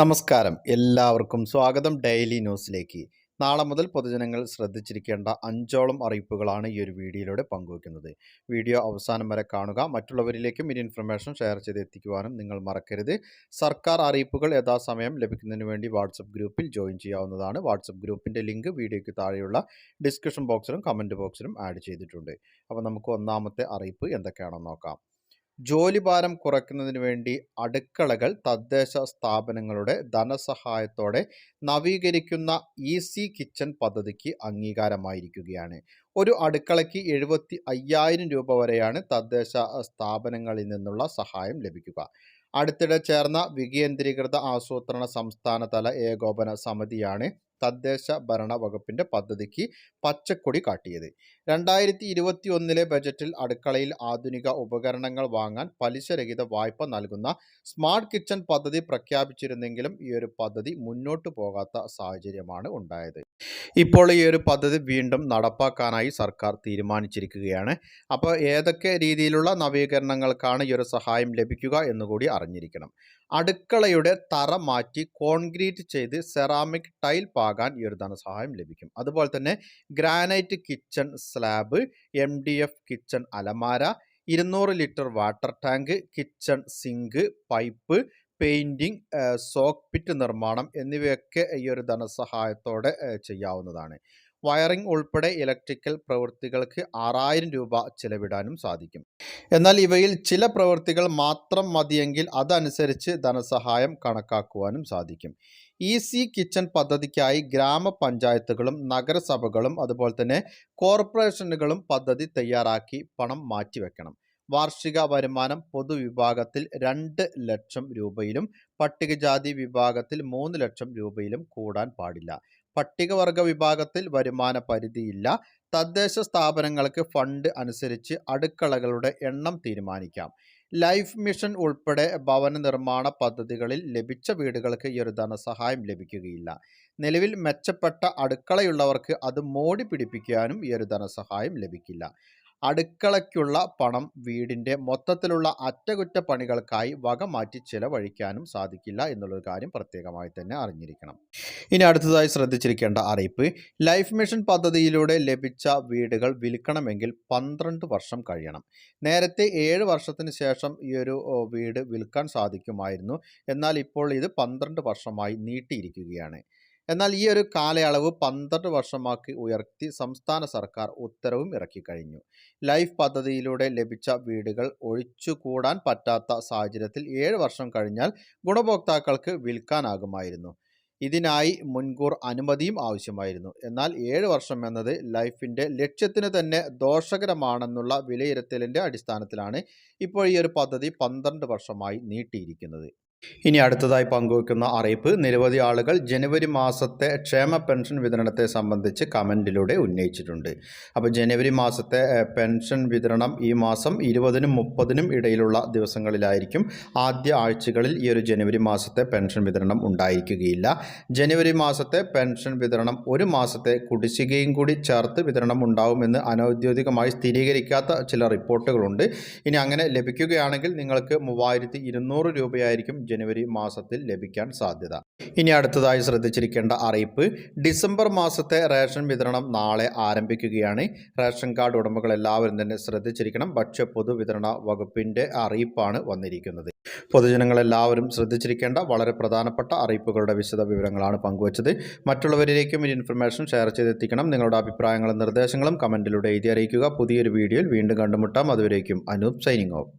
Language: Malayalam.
നമസ്കാരം. എല്ലാവർക്കും സ്വാഗതം ഡെയിലി ന്യൂസിലേക്ക്. നാളെ മുതൽ പൊതുജനങ്ങൾ ശ്രദ്ധിച്ചിരിക്കേണ്ട അഞ്ചോളം അറിയിപ്പുകളാണ് ഈ ഒരു വീഡിയോയിലൂടെ പങ്കുവയ്ക്കുന്നത് വീഡിയോ അവസാനം വരെ കാണുക. മറ്റുള്ളവരിലേക്കും ഈ ഇൻഫർമേഷൻ ഷെയർ ചെയ്ത് എത്തിക്കുവാനും നിങ്ങൾ മറക്കരുത്. സർക്കാർ അറിയിപ്പുകൾ യഥാസമയം ലഭിക്കുന്നതിന് വേണ്ടി വാട്സപ്പ് ഗ്രൂപ്പിൽ ജോയിൻ ചെയ്യാവുന്നതാണ്. വാട്സപ്പ് ഗ്രൂപ്പിന്റെ ലിങ്ക് വീഡിയോയ്ക്ക് താഴെയുള്ള ഡിസ്ക്രിപ്ഷൻ ബോക്സിലും കമന്റ് ബോക്സിലും ആഡ് ചെയ്തിട്ടുണ്ട്. അപ്പോൾ നമുക്ക് ഒന്നാമത്തെ അറിയിപ്പ് എന്തൊക്കെയാണെന്ന് നോക്കാം. ജോലിഭാരം കുറയ്ക്കുന്നതിന് വേണ്ടി അടുക്കളകൾ തദ്ദേശ സ്ഥാപനങ്ങളുടെ ധനസഹായത്തോടെ നവീകരിക്കുന്ന ഈസി കിച്ചൺ പദ്ധതിക്ക് അംഗീകാരമായിരിക്കുകയാണ്. ഒരു അടുക്കളയ്ക്ക് എഴുപത്തി അയ്യായിരം രൂപ വരെയാണ് തദ്ദേശ സ്ഥാപനങ്ങളിൽ നിന്നുള്ള സഹായം ലഭിക്കുക. അടുത്തിടെ ചേർന്ന വികേന്ദ്രീകൃത ആസൂത്രണ സംസ്ഥാനതല ഏകോപന സമിതിയാണ് തദ്ദേശ ഭരണ വകുപ്പിന്റെ പദ്ധതിക്ക് പച്ചക്കൊടി കാട്ടിയത്. രണ്ടായിരത്തി ഇരുപത്തി ഒന്നിലെ ബജറ്റിൽ അടുക്കളയിൽ ആധുനിക ഉപകരണങ്ങൾ വാങ്ങാൻ പലിശരഹിത വായ്പ നൽകുന്ന സ്മാർട്ട് കിച്ചൺ പദ്ധതി പ്രഖ്യാപിച്ചിരുന്നെങ്കിലും ഈ ഒരു പദ്ധതി മുന്നോട്ടു പോകാത്ത സാഹചര്യമാണ് ഉണ്ടായത്. ഇപ്പോൾ ഈ ഒരു പദ്ധതി വീണ്ടും നടപ്പാക്കാനായി സർക്കാർ തീരുമാനിച്ചിരിക്കുകയാണ്. അപ്പോൾ ഏതൊക്കെ രീതിയിലുള്ള നവീകരണങ്ങൾക്കാണ് ഈ ഒരു സഹായം ലഭിക്കുക എന്നുകൂടി അറിഞ്ഞിരിക്കണം. അടുക്കളയുടെ തറ മാറ്റി കോൺക്രീറ്റ് ചെയ്ത് സെറാമിക് ടൈൽ പാകാൻ ഈ ഒരു ധനസഹായം ലഭിക്കും. അതുപോലെ തന്നെ granite kitchen slab M D F kitchen അലമാര ഇരുന്നൂറ് litre water tank kitchen sink pipe painting soak pit നിർമ്മാണം എന്നിവയൊക്കെ ഈ ഒരു ധനസഹായത്തോടെ ചെയ്യാവുന്നതാണ്. വയറിംഗ് ഉൾപ്പെടെ ഇലക്ട്രിക്കൽ പ്രവൃത്തികൾക്ക് ആറായിരം രൂപ ചെലവിടാനും സാധിക്കും. എന്നാൽ ഇവയിൽ ചില പ്രവൃത്തികൾ മാത്രം മതിയെങ്കിൽ അതനുസരിച്ച് ധനസഹായം കണക്കാക്കുവാനും സാധിക്കും. ഈസി കിച്ചൺ പദ്ധതിക്കായി ഗ്രാമപഞ്ചായത്തുകളും നഗരസഭകളും അതുപോലെ തന്നെ കോർപ്പറേഷനുകളും പദ്ധതി തയ്യാറാക്കി പണം മാറ്റിവെക്കണം. വാർഷിക വരുമാനം പൊതുവിഭാഗത്തിൽ രണ്ട് ലക്ഷം രൂപയിലും പട്ടികജാതി വിഭാഗത്തിൽ മൂന്ന് ലക്ഷം രൂപയിലും കൂടാൻ പാടില്ല. പട്ടികവർഗ വിഭാഗത്തിൽ വരുമാന പരിധിയില്ല തദ്ദേശ സ്ഥാപനങ്ങൾക്ക് ഫണ്ട് അനുസരിച്ച് അടുക്കളകളുടെ എണ്ണം തീരുമാനിക്കാം. ലൈഫ് മിഷൻ ഉൾപ്പെടെ ഭവന നിർമ്മാണ പദ്ധതികളിൽ ലഭിച്ച വീടുകൾക്ക് ഈ ഒരു ധനസഹായം ലഭിക്കുകയില്ല. നിലവിൽ മെച്ചപ്പെട്ട അടുക്കളയുള്ളവർക്ക് അത് മോടി പിടിപ്പിക്കാനും ഈ ഒരു ധനസഹായം ലഭിക്കില്ല. അടുക്കളയ്ക്കുള്ള പണം വീടിന്റെ മൊത്തത്തിലുള്ള അറ്റകുറ്റപ്പണികൾക്കായി വക മാറ്റി ചിലവഴിക്കാനും സാധിക്കില്ല എന്നുള്ളൊരു കാര്യം പ്രത്യേകമായി തന്നെ അറിഞ്ഞിരിക്കണം. ഇനി അടുത്തതായി ശ്രദ്ധിച്ചിരിക്കേണ്ട അറിയിപ്പ്. ലൈഫ് മിഷൻ പദ്ധതിയിലൂടെ ലഭിച്ച വീടുകൾ വിൽക്കണമെങ്കിൽ പന്ത്രണ്ട് വർഷം കഴിയണം. നേരത്തെ ഏഴ് വർഷത്തിന് ശേഷം ഈ ഒരു വീട് വിൽക്കാൻ സാധിക്കുമായിരുന്നു. എന്നാൽ ഇപ്പോൾ ഇത് പന്ത്രണ്ട് വർഷമായി നീട്ടിയിരിക്കുകയാണ്. എന്നാൽ ഈ ഒരു കാലയളവ് പന്ത്രണ്ട് വർഷമാക്കി ഉയർത്തി സംസ്ഥാന സർക്കാർ ഉത്തരവും ഇറക്കിക്കഴിഞ്ഞു. ലൈഫ് പദ്ധതിയിലൂടെ ലഭിച്ച വീടുകൾ ഒഴിച്ചുകൂടാൻ പറ്റാത്ത സാഹചര്യത്തിൽ ഏഴ് വർഷം കഴിഞ്ഞാൽ ഗുണഭോക്താക്കൾക്ക് വിൽക്കാനാകുമായിരുന്നു. ഇതിനായി മുൻകൂർ അനുമതിയും ആവശ്യമായിരുന്നു. എന്നാൽ ഏഴ് വർഷം എന്നത് ലൈഫിന്റെ ലക്ഷ്യത്തിന് തന്നെ ദോഷകരമാണെന്നുള്ള വിലയിരുത്തലിന്റെ അടിസ്ഥാനത്തിലാണ് ഇപ്പോൾ ഈ ഒരു പദ്ധതി പന്ത്രണ്ട് വർഷമായി നീട്ടിയിരിക്കുന്നത്. ഇനി അടുത്തതായി പങ്കുവെക്കുന്ന അറിയിപ്പ് നിരവധി ആളുകൾ ജനുവരി മാസത്തെ ക്ഷേമ പെൻഷൻ വിതരണത്തെ സംബന്ധിച്ച് കമന്റിലൂടെ ഉന്നയിച്ചിട്ടുണ്ട്. അപ്പോൾ ജനുവരി മാസത്തെ പെൻഷൻ വിതരണം ഈ മാസം ഇരുപതിനും മുപ്പതിനും ഇടയിലുള്ള ദിവസങ്ങളിലായിരിക്കും. ആദ്യ ആഴ്ചകളിൽ ഈ ഒരു ജനുവരി മാസത്തെ പെൻഷൻ വിതരണം ഉണ്ടായിരിക്കുകയില്ല. ജനുവരി മാസത്തെ പെൻഷൻ വിതരണം ഒരു മാസത്തെ കുടിശ്ശികയും കൂടി ചേർത്ത് വിതരണം ഉണ്ടാവുമെന്ന് അനൌദ്യോഗികമായി സ്ഥിരീകരിക്കാത്ത ചില റിപ്പോർട്ടുകളുണ്ട്. ഇനി അങ്ങനെ ലഭിക്കുകയാണെങ്കിൽ നിങ്ങൾക്ക് മൂവായിരത്തി രൂപയായിരിക്കും ജനുവരി മാസത്തിൽ ലഭിക്കാൻ സാധ്യത. ഇനി അടുത്തതായി ശ്രദ്ധിച്ചിരിക്കേണ്ട അറിയിപ്പ് ഡിസംബർ മാസത്തെ റേഷൻ വിതരണം നാളെ ആരംഭിക്കുകയാണ്. റേഷൻ കാർഡ് ഉടമകൾ എല്ലാവരും തന്നെ ശ്രദ്ധിച്ചിരിക്കണം. ഭക്ഷ്യ പൊതുവിതരണ വകുപ്പിന്റെ അറിയിപ്പാണ് വന്നിരിക്കുന്നത്. പൊതുജനങ്ങളെല്ലാവരും ശ്രദ്ധിച്ചിരിക്കേണ്ട വളരെ പ്രധാനപ്പെട്ട അറിയിപ്പുകളുടെ വിശദ വിവരങ്ങളാണ് പങ്കുവച്ചത്. മറ്റുള്ളവരിലേക്കും ഈ ഇൻഫർമേഷൻ ഷെയർ ചെയ്തെത്തിക്കണം. നിങ്ങളുടെ അഭിപ്രായങ്ങളും നിർദ്ദേശങ്ങളും കമന്റിലൂടെ എഴുതി അറിയിക്കുക. പുതിയൊരു വീഡിയോയിൽ വീണ്ടും കണ്ടുമുട്ടാം. അതുവരേക്കും അനൂപ് സൈനിങ് ഓഫ്.